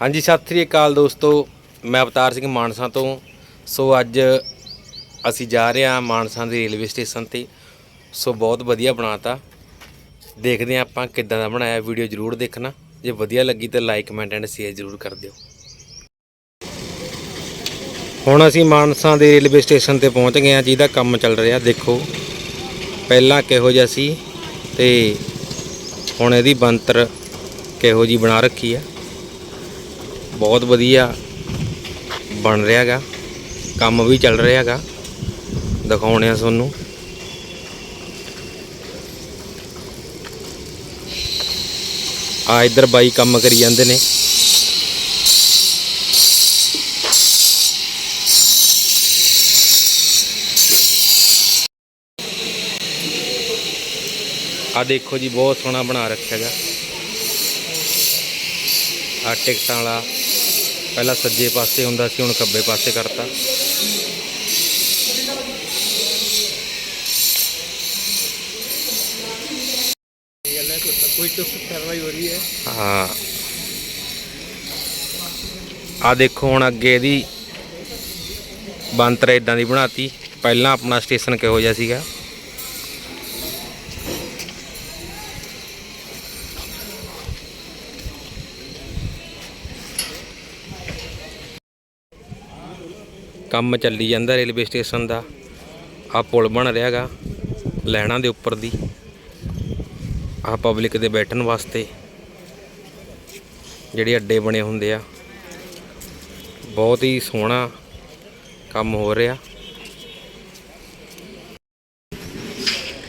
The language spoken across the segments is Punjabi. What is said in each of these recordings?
ਹਾਂਜੀ, ਸਤਿ ਸ੍ਰੀ ਅਕਾਲ ਦੋਸਤੋ। ਮੈਂ ਅਵਤਾਰ ਸਿੰਘ ਮਾਨਸਾ ਤੋਂ। ਸੋ ਅੱਜ ਅਸੀਂ ਜਾ ਰਹੇ ਹਾਂ ਮਾਨਸਾ ਦੇ ਰੇਲਵੇ ਸਟੇਸ਼ਨ ਤੇ। ਸੋ ਬਹੁਤ ਵਧੀਆ ਬਣਾਤਾ। ਦੇਖਦੇ ਹਾਂ ਆਪਾਂ ਕਿੱਦਾਂ ਦਾ ਬਣਾਇਆ। ਵੀਡੀਓ ਜ਼ਰੂਰ ਦੇਖਣਾ। ਜੇ ਵਧੀਆ ਲੱਗੀ ਤਾਂ ਲਾਈਕ, ਕਮੈਂਟ ਐਂਡ ਸ਼ੇਅਰ ਜ਼ਰੂਰ ਕਰ ਦਿਓ। ਹੁਣ ਅਸੀਂ ਮਾਨਸਾ ਦੇ ਰੇਲਵੇ ਸਟੇਸ਼ਨ ਤੇ ਪਹੁੰਚ ਗਏ ਹਾਂ। ਜਿਹਦਾ ਕੰਮ ਚੱਲ ਰਿਹਾ, ਦੇਖੋ। ਪਹਿਲਾਂ ਕਿਹੋ ਜਿਹਾ ਸੀ ਤੇ ਹੁਣ ਇਹਦੀ ਬੰਤਰ ਕਿਹੋ ਜੀ ਬਣਾ ਰੱਖੀ ਆ। ਬਹੁਤ ਵਧੀਆ ਬਣ ਰਿਹਾ ਹੈਗਾ ਕੰਮ ਵੀ ਚੱਲ ਰਿਹਾ ਹੈਗਾ ਦਿਖਾਉਣੇ ਆ ਤੁਹਾਨੂੰ। ਆ ਇੱਧਰ ਬਾਈ ਕੰਮ ਕਰੀ ਜਾਂਦੇ ਨੇ। ਆ ਦੇਖੋ ਜੀ, ਬਹੁਤ ਸੋਹਣਾ ਬਣਾ ਰੱਖਿਆ ਹੈਗਾ। ਆ ਟਿਕਟਾਂ ਵਾਲਾ। ਪਹਿਲਾਂ ਸੱਜੇ ਪਾਸੇ ਹੁੰਦਾ ਸੀ, ਹੁਣ ਖੱਬੇ ਪਾਸੇ ਕਰਤਾ। ਹਾਂ। ਆ ਦੇਖੋ ਹੁਣ ਅੱਗੇ ਇਹਦੀ ਬੰਤਰ ਇਦਾਂ ਦੀ ਬਣਾਤੀ। ਪਹਿਲਾਂ ਆਪਣਾ ਸਟੇਸ਼ਨ ਕਿਹੋ ਜਿਹਾ ਸੀਗਾ। ਕੰਮ ਚੱਲੀ ਜਾਂਦਾ ਰੇਲਵੇ ਸਟੇਸ਼ਨ ਦਾ। ਆ ਪੁਲ ਬਣ ਰਿਹਾਗਾ ਲੈਣਾ ਦੇ ਉੱਪਰ ਦੀ। ਆ ਪਬਲਿਕ ਦੇ ਬੈਠਣ ਵਾਸਤੇ ਜਿਹੜੇ ਅੱਡੇ ਬਣੇ ਹੁੰਦੇ ਆ। ਬਹੁਤ ਹੀ ਸੋਹਣਾ ਕੰਮ ਹੋ ਰਿਹਾ।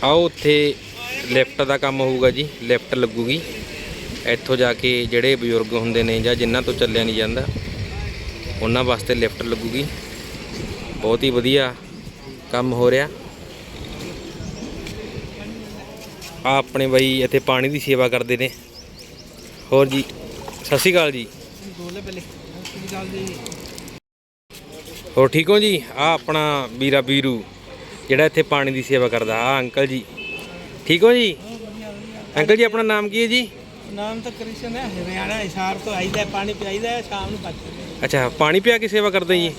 ਆਓ ਉੱਥੇ ਲਿਫਟ ਦਾ ਕੰਮ ਹੋਊਗਾ ਜੀ, ਲਿਫਟ ਲੱਗੂਗੀ। ਇੱਥੋਂ ਜਾ ਕੇ ਜਿਹੜੇ ਬਜ਼ੁਰਗ ਹੁੰਦੇ ਨੇ ਜਾਂ ਜਿਨ੍ਹਾਂ ਤੋਂ ਚੱਲਿਆ ਨਹੀਂ ਜਾਂਦਾ, ਉਹਨਾਂ ਵਾਸਤੇ ਲਿਫਟ ਲੱਗੂਗੀ। ਬਹੁਤ ਹੀ ਵਧੀਆ ਕੰਮ ਹੋ ਰਿਹਾ। ਆ ਆਪਣੇ ਬਾਈ ਇੱਥੇ ਪਾਣੀ ਦੀ ਸੇਵਾ ਕਰਦੇ ਨੇ। ਹੋਰ ਜੀ ਸਤਿ ਸ਼੍ਰੀ ਅਕਾਲ ਜੀ। ਹੋਰ ਠੀਕ ਹੋ ਜੀ? ਆ ਆਪਣਾ ਵੀਰਾ ਵੀਰੂ ਜਿਹੜਾ ਇੱਥੇ ਪਾਣੀ ਦੀ ਸੇਵਾ ਕਰਦਾ। ਆ ਅੰਕਲ ਜੀ। ਠੀਕ ਹੋ ਜੀ? ਅੰਕਲ ਜੀ ਆਪਣਾ ਨਾਮ ਕੀ ਹੈ ਜੀ? ਨਾਮ ਤਾਂ ਕ੍ਰਿਸ਼ਨ ਹੈ। ਹਰਿਆਣਾ ਹਿਸਾਰ ਤੋਂ ਆਈਦਾ ਪਾਣੀ ਪਿਆਈਦਾ ਸ਼ਾਮ ਨੂੰ ਬੱਚਦੇ ਅੱਛਾ ਪਾਣੀ ਪਿਆ ਕੇ ਸੇਵਾ ਕਰਦੇ ਜੀ?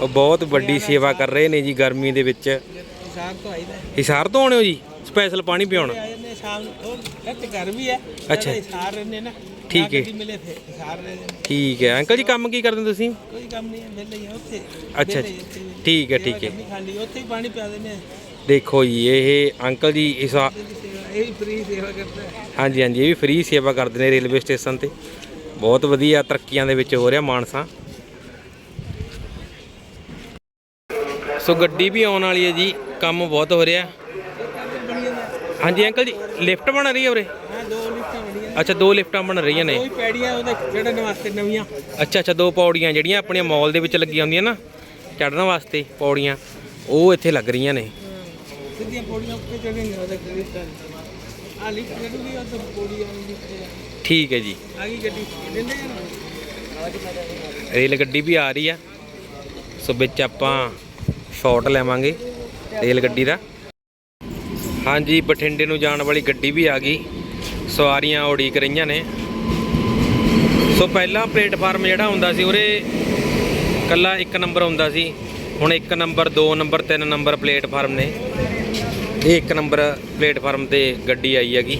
ਉਹ ਬਹੁਤ ਵੱਡੀ ਸੇਵਾ ਕਰ ਰਹੇ ਨੇ ਜੀ ਗਰਮੀ ਦੇ ਵਿੱਚ। ਹਿਸਾਰ ਤੋਂ ਆਈ ਹੈ ਹਿਸਾਰ ਤੋਂ ਆਉਣੇ ਹੋ ਜੀ? ਸਪੈਸ਼ਲ ਪਾਣੀ ਪਿਆਉਣ। ਆਏ ਨੇ ਸ਼ਾਮ ਨੂੰ ਉਹ ਇੱਥੇ ਘਰ ਵੀ ਹੈ। ਅੱਛਾ। ਹਿਸਾਰ ਰਹਿੰਦੇ ਨਾ। ਠੀਕ ਹੈ। ਗੱਡੀ ਮਿਲੇ ਥੇ ਹਿਸਾਰ ਰਹਿੰਦੇ ਨੇ। ਠੀਕ ਹੈ। ਅੰਕਲ ਜੀ ਕੰਮ ਕੀ ਕਰਦੇ ਤੁਸੀਂ? ਕੋਈ ਕੰਮ ਨਹੀਂ ਹੈ ਵਿਹਲੇ ਹੀ ਆ ਉੱਥੇ। ਅੱਛਾ ਵਿਹਲੇ ਜੀ। ਇੱਥੇ ਵੀ। ਠੀਕ ਹੈ, ਸੇਵਾ ਠੀਕ ਹੈ। ਕਰਨੀ ਖਾਲੀ ਉੱਥੇ ਹੀ ਪਾਣੀ ਪਿਆ ਦਿੰਦੇ ਆ ਦੇਖੋ ਜੀ ਇਹ ਅੰਕਲ ਜੀ ਹਿਸਾ ਇਹਦੀ ਸੇਵਾ ਇਹ ਵੀ ਫ੍ਰੀ ਸੇਵਾ ਕਰਦਾ ਹੈ। ਹਾਂਜੀ ਹਾਂਜੀ ਇਹ ਵੀ ਫ੍ਰੀ ਸੇਵਾ ਕਰਦੇ ਨੇ ਰੇਲਵੇ ਸਟੇਸ਼ਨ ਤੇ। ਬਹੁਤ ਵਧੀਆ ਤਰੱਕੀਆਂ ਦੇ ਵਿੱਚ ਹੋ ਰਿਹਾ ਮਾਨਸਾ। ਸੋ ਗੱਡੀ ਵੀ ਆਉਣ ਵਾਲੀ ਹੈ ਜੀ ਕੰਮ ਬਹੁਤ ਹੋ ਰਿਹਾ। ਹਾਂਜੀ ਅੰਕਲ ਜੀ ਲਿਫਟ ਬਣ ਰਹੀ ਹੈ ਉਰੇ? ਅੱਛਾ ਦੋ ਲਿਫਟਾਂ ਬਣ ਰਹੀਆਂ ਨੇ। ਕੋਈ ਪੈੜੀਆਂ ਉਹਦੇ ਚੜਨ ਵਾਸਤੇ ਨਵੀਆਂ। ਅੱਛਾ ਅੱਛਾ ਦੋ ਪੌੜੀਆਂ ਜਿਹੜੀਆਂ ਆਪਣੇ ਮਾਲ ਦੇ ਵਿੱਚ ਲੱਗੀਆਂ ਹੁੰਦੀਆਂ ਨਾ ਚੜਨ ਵਾਸਤੇ ਪੌੜੀਆਂ ਉਹ ਇੱਥੇ ਲੱਗ ਰਹੀਆਂ ਨੇ। ਸਿੱਧੀਆਂ ਪੌੜੀਆਂ ਉੱਤੇ ਚੜ੍ਹੇਂਗੇ ਉਹਦੇ ਲਿਫਟਾਂ ਆ ਲਿਫਟ ਲੱਗੂਗੀ ਉਹ ਤਾਂ ਪੌੜੀਆਂ ਲਿਫਟ ਠੀਕ ਹੈ ਜੀ। ਆ ਗਈ ਗੱਡੀ। ਲੈਂਦੇ ਜਾਣਾ ਰੇਲ ਗੱਡੀ ਵੀ ਆ ਰਹੀ ਆ। ਸੋ ਵਿੱਚ ਆਪਾਂ ਸ਼ਾਟ ਲੈਵਾਂਗੇ ਰੇਲ ਗੱਡੀ ਦਾ। ਹਾਂਜੀ, ਬਠਿੰਡੇ ਨੂੰ ਜਾਣ ਵਾਲੀ ਗੱਡੀ ਵੀ ਆ ਗਈ। ਸਵਾਰੀਆਂ ਉਡੀਕ ਰਹੀਆਂ ਨੇ। ਸੋ ਪਹਿਲਾਂ ਪਲੇਟਫਾਰਮ ਜਿਹੜਾ ਹੁੰਦਾ ਸੀ ਉਰੇ ਕੱਲਾ ਇੱਕ ਨੰਬਰ ਹੁੰਦਾ ਸੀ। ਹੁਣ ਇੱਕ ਨੰਬਰ 2 ਨੰਬਰ 3 ਨੰਬਰ ਪਲੇਟਫਾਰਮ ਨੇ। ਇਹ ਇੱਕ ਨੰਬਰ ਪਲੇਟਫਾਰਮ ਤੇ ਗੱਡੀ ਆਈ ਹੈਗੀ,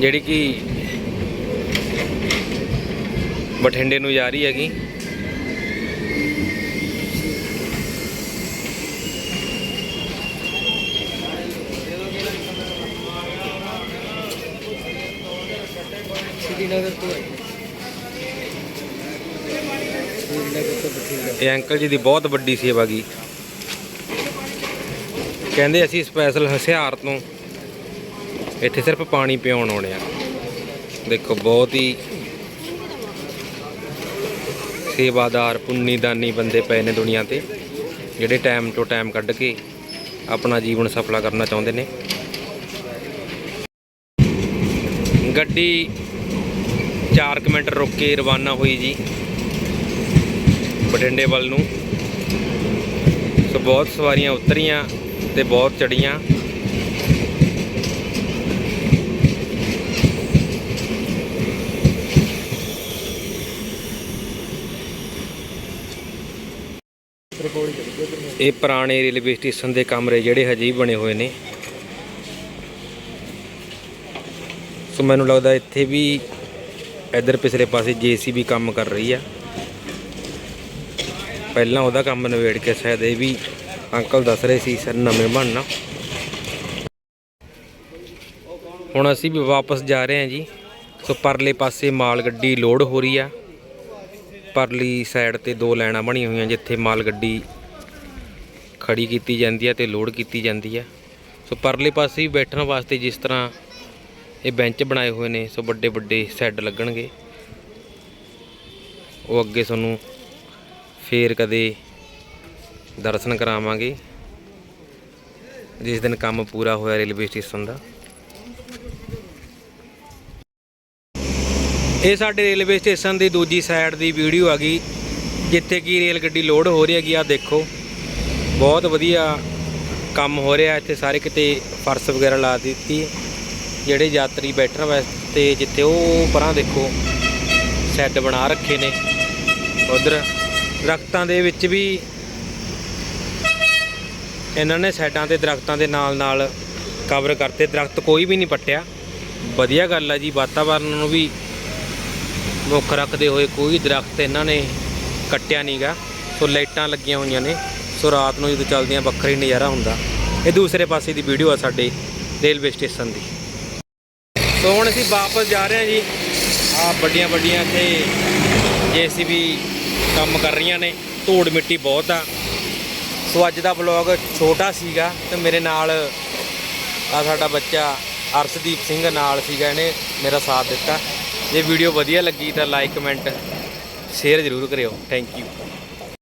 ਜਿਹੜੀ ਕਿ ਬਠਿੰਡੇ ਨੂੰ ਜਾ ਰਹੀ ਹੈਗੀ। ਇਹ ਅੰਕਲ ਜੀ ਦੀ ਬਹੁਤ ਵੱਡੀ ਸੇਵਾ ਗਈ ਕਹਿੰਦੇ ਅਸੀਂ ਸਪੈਸ਼ਲ ਹਸਿਆਰ ਤੋਂ ਇੱਥੇ ਸਿਰਫ ਪਾਣੀ ਪਿਉਣ ਆਉਣੇ ਆ। ਦੇਖੋ, ਬਹੁਤ ਹੀ ਸੇਵਾਦਾਰ, ਪੁੰਨੀਦਾਨੀ ਬੰਦੇ ਪਏ ਨੇ ਦੁਨੀਆ ਤੇ, ਜਿਹੜੇ ਟਾਈਮ ਤੋਂ ਟਾਈਮ ਕੱਢ ਕੇ ਆਪਣਾ ਜੀਵਨ ਸਫਲਾ ਕਰਨਾ ਚਾਹੁੰਦੇ ਨੇ। ਗੱਡੀ ਚਾਰ 4 ਮਿੰਟ ਰੁਕ ਕੇ ਰਵਾਨਾ ਹੋਈ ਜੀ। ਬਟਿੰਡੇ ਵੱਲ ਨੂੰ। ਸੋ ਬਹੁਤ ਸਵਾਰੀਆਂ ਉਤਰੀਆਂ ਤੇ ਬਹੁਤ ਚੜੀਆਂ ਇਹ ਪੁਰਾਣੇ ਰੇਲਵੇ ਸਟੇਸ਼ਨ ਦੇ ਕਮਰੇ ਜਿਹੜੇ ਹਜੇ ਬਣੇ ਹੋਏ ਨੇ। ਸੋ ਮੈਨੂੰ ਲੱਗਦਾ ਇੱਥੇ ਵੀ ਇੱਧਰ ਪਿਛਲੇ ਪਾਸੇ ਜੀਸੀਬੀ ਕੰਮ ਕਰ ਰਹੀ ਆ। ਪਹਿਲਾਂ ਉਹਦਾ ਕੰਮ ਨਵੇੜ ਕੇ ਸ਼ਾਇਦ ਇਹ ਵੀ ਅੰਕਲ ਦੱਸ ਰਹੇ ਸੀ, ਸਰ ਨਵੇਂ ਬਣਨਾ। ਹੁਣ ਅਸੀਂ ਵੀ ਵਾਪਸ ਜਾ ਰਹੇ ਹਾਂ ਜੀ। ਸੋ ਪਰਲੇ ਪਾਸੇ ਮਾਲ ਗੱਡੀ ਲੋਡ ਹੋ ਰਹੀ ਆ। ਪਰਲੀ ਸਾਈਡ ਤੇ ਦੋ ਲਾਈਨਾਂ ਬਣੀਆਂ ਹੋਈਆਂ ਜਿੱਥੇ ਮਾਲ ਗੱਡੀ ਖੜੀ ਕੀਤੀ ਜਾਂਦੀ ਹੈ ਤੇ ਲੋਡ ਕੀਤੀ ਜਾਂਦੀ ਆ। ਸੋ ਪਰਲੇ ਪਾਸੇ ਵੀ ਬੈਠਣ ਵਾਸਤੇ ਜਿਸ ਤਰ੍ਹਾਂ ਇਹ ਬੈਂਚ ਬਣਾਏ ਹੋਏ ਨੇ, ਸੋ ਵੱਡੇ ਵੱਡੇ ਸੈੱਡ ਲੱਗਣਗੇ। ਉਹ ਅੱਗੇ ਤੁਹਾਨੂੰ ਫੇਰ ਕਦੇ ਦਰਸ਼ਨ ਕਰਾਵਾਂਗੇ, ਜਿਸ ਦਿਨ ਕੰਮ ਪੂਰਾ ਹੋਇਆ ਰੇਲਵੇ ਸਟੇਸ਼ਨ ਦਾ। ਇਹ ਸਾਡੇ ਰੇਲਵੇ ਸਟੇਸ਼ਨ ਦੀ ਦੂਜੀ ਸਾਈਡ ਦੀ ਵੀਡੀਓ ਆ ਗਈ, ਜਿੱਥੇ ਕੀ ਰੇਲ ਗੱਡੀ ਲੋਡ ਹੋ ਰਹੀ ਹੈਗੀ ਆ, ਦੇਖੋ। ਬਹੁਤ ਵਧੀਆ ਕੰਮ ਹੋ ਰਿਹਾ, ਇੱਥੇ ਸਾਰੇ ਕਿਤੇ ਫਰਸ਼ ਵਗੈਰਾ ਲਾ ਦਿੱਤੀ। ਜਿਹੜੇ ਯਾਤਰੀ ਬੈਠਣ ਵਾਸਤੇ ਜਿੱਥੇ ਉਹ ਪਰਾਂ ਦੇਖੋ, ਸ਼ੈੱਡ ਬਣਾ ਰੱਖੇ ਨੇ। ਉਧਰ ਦਰਖਤਾਂ ਦੇ ਵਿੱਚ ਵੀ ਇਹਨਾਂ ਨੇ ਸਾਈਡਾਂ ਤੇ ਦਰਖਤਾਂ ਦੇ ਨਾਲ ਨਾਲ ਕਵਰ ਕਰਤੇ। ਦਰਖਤ ਕੋਈ ਵੀ ਨਹੀਂ ਪੱਟਿਆ। ਵਧੀਆ ਗੱਲ ਆ ਜੀ, ਵਾਤਾਵਰਨ ਨੂੰ ਵੀ ਮੁੱਖ ਰੱਖਦੇ ਹੋਏ ਕੋਈ ਦਰਖਤ ਇਹਨਾਂ ਨੇ ਕੱਟਿਆ ਨਹੀਂਗਾ ਸੋ ਲਾਈਟਾਂ ਲੱਗੀਆਂ ਹੋਈਆਂ ਨੇ। ਸੋ ਰਾਤ ਨੂੰ ਜਦੋਂ ਚੱਲਦੀਆਂ ਵੱਖਰਾ ਨਜ਼ਾਰਾ ਹੁੰਦਾ। ਇਹ ਦੂਸਰੇ ਪਾਸੇ ਦੀ ਵੀਡੀਓ ਆ ਸਾਡੇ ਰੇਲਵੇ ਸਟੇਸ਼ਨ ਦੀ। ਸੋ ਹੁਣ ਅਸੀਂ ਵਾਪਸ ਜਾ ਰਹੇ ਹਾਂ ਜੀ। ਆ ਵੱਡੀਆਂ ਵੱਡੀਆਂ ਇੱਥੇ ਜੀਸੀਬੀ ਕੰਮ ਕਰ ਰਹੀਆਂ ਨੇ। ਧੂੜ ਮਿੱਟੀ ਬਹੁਤ ਆ। ਸੋ ਅੱਜ ਦਾ ਵਲੌਗ ਛੋਟਾ ਸੀਗਾ ਤੇ ਮੇਰੇ ਨਾਲ ਆ ਸਾਡਾ ਬੱਚਾ ਅਰਸ਼ਦੀਪ ਸਿੰਘ ਨਾਲ ਸੀਗਾ ਇਹਨੇ ਮੇਰਾ ਸਾਥ ਦਿੱਤਾ। ਜੇ ਵੀਡੀਓ ਵਧੀਆ ਲੱਗੀ ਤਾਂ ਲਾਈਕ ਕਮੈਂਟ ਸ਼ੇਅਰ ਜ਼ਰੂਰ ਕਰਿਓ। Thank you